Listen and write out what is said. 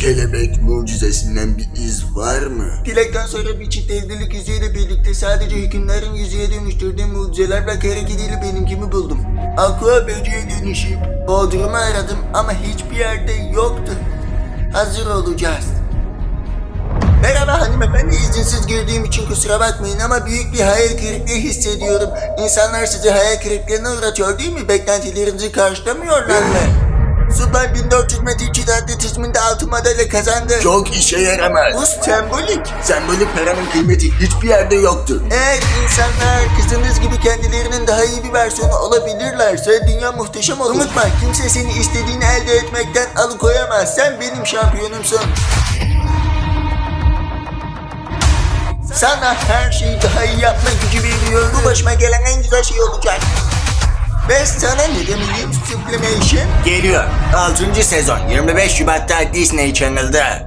kelebek mucizesinden bir iz var mı? Dilekten sonra bir çift evlilik yüzüğüyle birlikte sadece hükümlerin yüzüğe dönüştürdüğü mucizeler ve hareketiyle benimkimi buldum. Aqua böceğe dönüşüp Bodrum'u aradım ama hiçbir yerde yoktu. Hazır olacağız. Merhaba hanımefendi izinsiz girdiğim için kusura bakmayın ama büyük bir hayal kırıklığı hissediyorum. İnsanlar sizi hayal kırıklığına uğratıyor değil mi? Beklentilerinizi karşılamıyorlar mı? Subay 1400 metre çiğ atletizminde altın madalya kazandı. Çok işe yaramaz. Bu sembolik. Sembolik paranın kıymeti hiçbir yerde yoktur. Eğer insanlar kızınız gibi kendilerinin daha iyi bir versiyonu olabilirlerse dünya muhteşem olur. Unutma kimse seni istediğini elde etmekten alıkoyamaz. Sen benim şampiyonumsun. Sana her şeyi daha iyi yapma gücü veriyorum. Bu başıma gelen en güzel şey olacak. Ve sana ne demeliyim? Sublimation. Geliyor. 6. sezon 25 Şubat'ta Disney Channel'da.